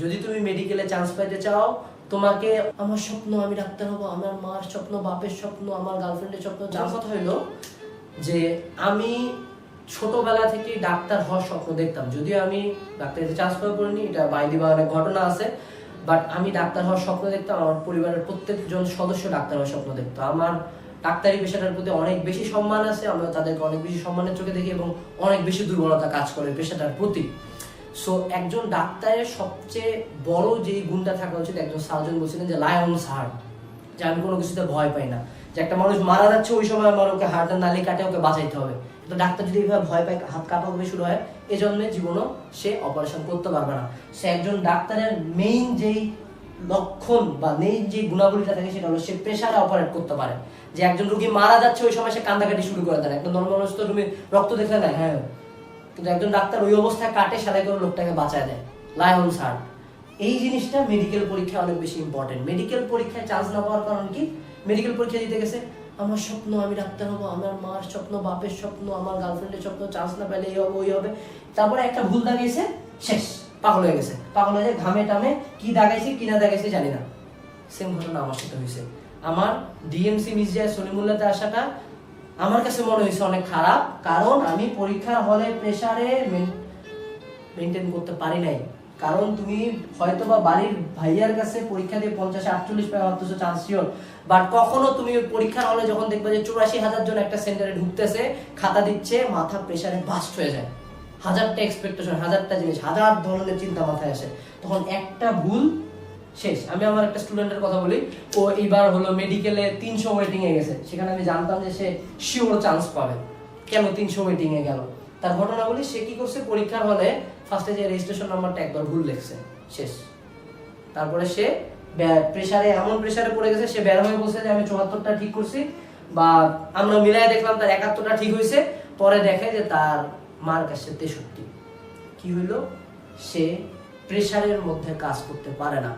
যদি তুমি মেডিকেলে চান্স পাইতে চাও, তোমাকে আমার স্বপ্ন, আমি ডাক্তার হব, আমার মার স্বপ্ন, বাপের স্বপ্ন, আমার গার্লফ্রেন্ডের স্বপ্ন, যার কথা হইল যে আমি ছোটবেলা থেকে ডাক্তার হওয়ার স্বপ্ন দেখতাম। যদিও আমি ডাক্তারিতে চান্স পাওয়া করিনি এটা বাইরে বা অনেক ঘটনা আছে বাট আমি ডাক্তার হওয়ার স্বপ্ন দেখতাম, আমার পরিবারের প্রত্যেকজন সদস্য ডাক্তার হওয়ার স্বপ্ন দেখতো। আমার ডাক্তারি পেশাটার প্রতি অনেক বেশি সম্মান আছে, আমরা তাদেরকে অনেক বেশি সম্মানের চোখে দেখি এবং অনেক বেশি দুর্বলতা কাজ করে পেশাটার প্রতি। সো একজন ডাক্তারের সবচেয়ে বড় যেই গুণটা থাকা উচিত, একজন সার্জন বলছিলেন যে লায়ন্স হার্ট যে আমি কোনো কিছুতে ভয় পাই না। যে একটা মানুষ মারা যাচ্ছে, ওই সময় আমার ওকে হার্টের নালি কাটে ওকে বাঁচাইতে হবে। তো ডাক্তার যদি এইভাবে ভয় পায়, হাত কাঁপা হবে শুরু হয় এই জন্য জীবনও সে অপারেশন করতে পারবে না। সে একজন ডাক্তারের মেইন যেই লক্ষণ বা মেইন যে গুণাবলীটা থাকে, সেটা হলো সে প্রেশারে অপারেট করতে পারে। যে একজন রুগী মারা যাচ্ছে, ওই সময় সে কান্দাকাটি শুরু করে দেয়। একটা নর্মাল মানুষ তো তুমি রক্ত দেখলে না? হ্যাঁ। কিন্তু একজন ডাক্তার ওই অবস্থায় কাটে, সেলাই করে লোকটাকে বাঁচায় দেয়। লায়ন হার্ট এই জিনিসটা মেডিকেল পরীক্ষায় অনেক বেশি ইম্পর্টেন্ট মেডিকেল পরীক্ষায় চান্স না পাওয়ার কারণ কি? মেডিকেল পরীক্ষা দিতে গেছে, আমার স্বপ্ন, আমি ডাক্তার হব, আমার মার স্বপ্ন, বাপের স্বপ্ন, আমার গার্লফ্রেন্ডের স্বপ্ন চান্স না পেলে এই হবে, ওই হবে। তারপরে একটা ভুল দাগিয়েছে, শেষ, পাগল হয়ে গেছে। পাগল হয়ে ঘামে টামে কি দাগাইছে, কি না দাগাইছে জানি না। সেম ঘটনা আমার সাথে হয়েছে। আমার ডিএমসি মির্জায় সলিমুল্লাতে আসাটা আমার কাছে মনে হয়েছে অনেক খারাপ, কারণ আমি পরীক্ষার হলে প্রেসারে মেনটেন করতে পারি নাই। কারণ তুমি হয়তো বা বাড়ির ভাইয়ার কাছে পরীক্ষা দিয়ে পঞ্চাশ, আটচল্লিশ পাই অথচ চান্স শিওর বাট কখনো তুমি পরীক্ষার হলে যখন দেখবে যে চুরাশি হাজার জন একটা সেন্টারে ঢুকতেছে, খাতা দিচ্ছে, মাথা প্রেসারে বাস্ট হয়ে যায়। হাজারটা এক্সপেকটেশন হাজারটা জিনিস, হাজার ধরনের চিন্তা মাথায় আসে। তখন একটা ভুল শেষ। আমি আমার একটা স্টুডেন্টের কথা বলি। ও এইবার হলো মেডিকেলে তিনশো ওয়েটিং এ গেছে। সেখানে আমি জানতাম যে সে শিওর চান্স পাবে। কেন তিনশো ওয়েটিং এ গেল? তার ঘটনা বলি সে কি করছে? পরীক্ষার হলে ফার্স্টে যে রেজিস্ট্রেশন নাম্বারটা একবার ভুল লিখছে। শেষ। তারপরে সে প্রেসারে এমন প্রেসারে পড়ে গেছে, সে বের হয়ে বলছে যে আমি চুয়াত্তরটা ঠিক করছি। বা আমরা মিলাই দেখলাম তার একাত্তরটা ঠিক হয়েছে। পরে দেখে যে তার মার কাছে তেষট্টি। কি হইল? সে প্রেসারের মধ্যে কাজ করতে পারে না।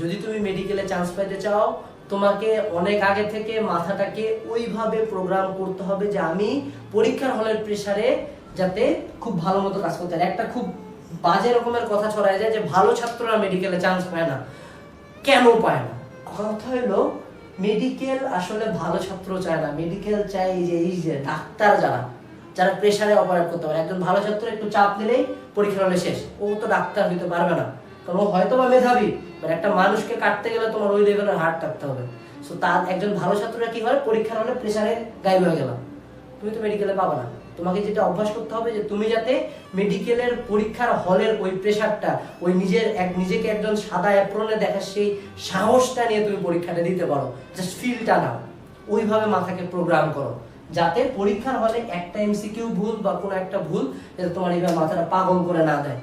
যদি তুমি মেডিকেলে চান্স পাইতে চাও, তোমাকে অনেক আগে থেকে মাথাটাকে ওইভাবে প্রোগ্রাম করতে হবে যে আমি পরীক্ষার হলের প্রেসারে যাতে খুব ভালো মতো কাজ করতে পারে। একটা খুব বাজে রকমের কথা ছড়ায় যায় যে ভালো ছাত্ররা মেডিকেলে চান্স পায় না। কেন পায় না? কথা হলো মেডিকেল আসলে ভালো ছাত্র চায় না। মেডিকেল চাই যে, এই যে ডাক্তার যারা যারা প্রেসারে অপারেট করতে পারে। একজন ভালো ছাত্র একটু চাপ দিলেই পরীক্ষা হলে শেষ। ও তো ডাক্তার হইতে পারবে না। ও হয়তো বা মেধাবী মানে একটা মানুষকে কাটতে গেলে তোমার ওই লেভেলের হার্ট কাটতে হবে। সো তার একজন ভালো ছাত্ররা কি হয়? পরীক্ষার হলে প্রেসারে গায়েব হয়ে গেলাম। তুমি তো মেডিকেলে পাবা না। তোমাকে যেটা অভ্যাস করতে হবে যে তুমি যাতে মেডিকেলের পরীক্ষার হলের ওই প্রেশারটা ওই নিজের এক, নিজেকে একজন সাদা অ্যাপ্রনে দেখার সেই সাহসটা নিয়ে তুমি পরীক্ষাটা দিতে পারো। জাস্ট ফিলটা নাও। ওইভাবে মাথাকে প্রোগ্রাম করো। যাতে পরীক্ষার হলে একটা এমসিকিউ ভুল বা কোনো একটা ভুল, যাতে তোমার এইভাবে মাথাটা পাগল করে না দেয়।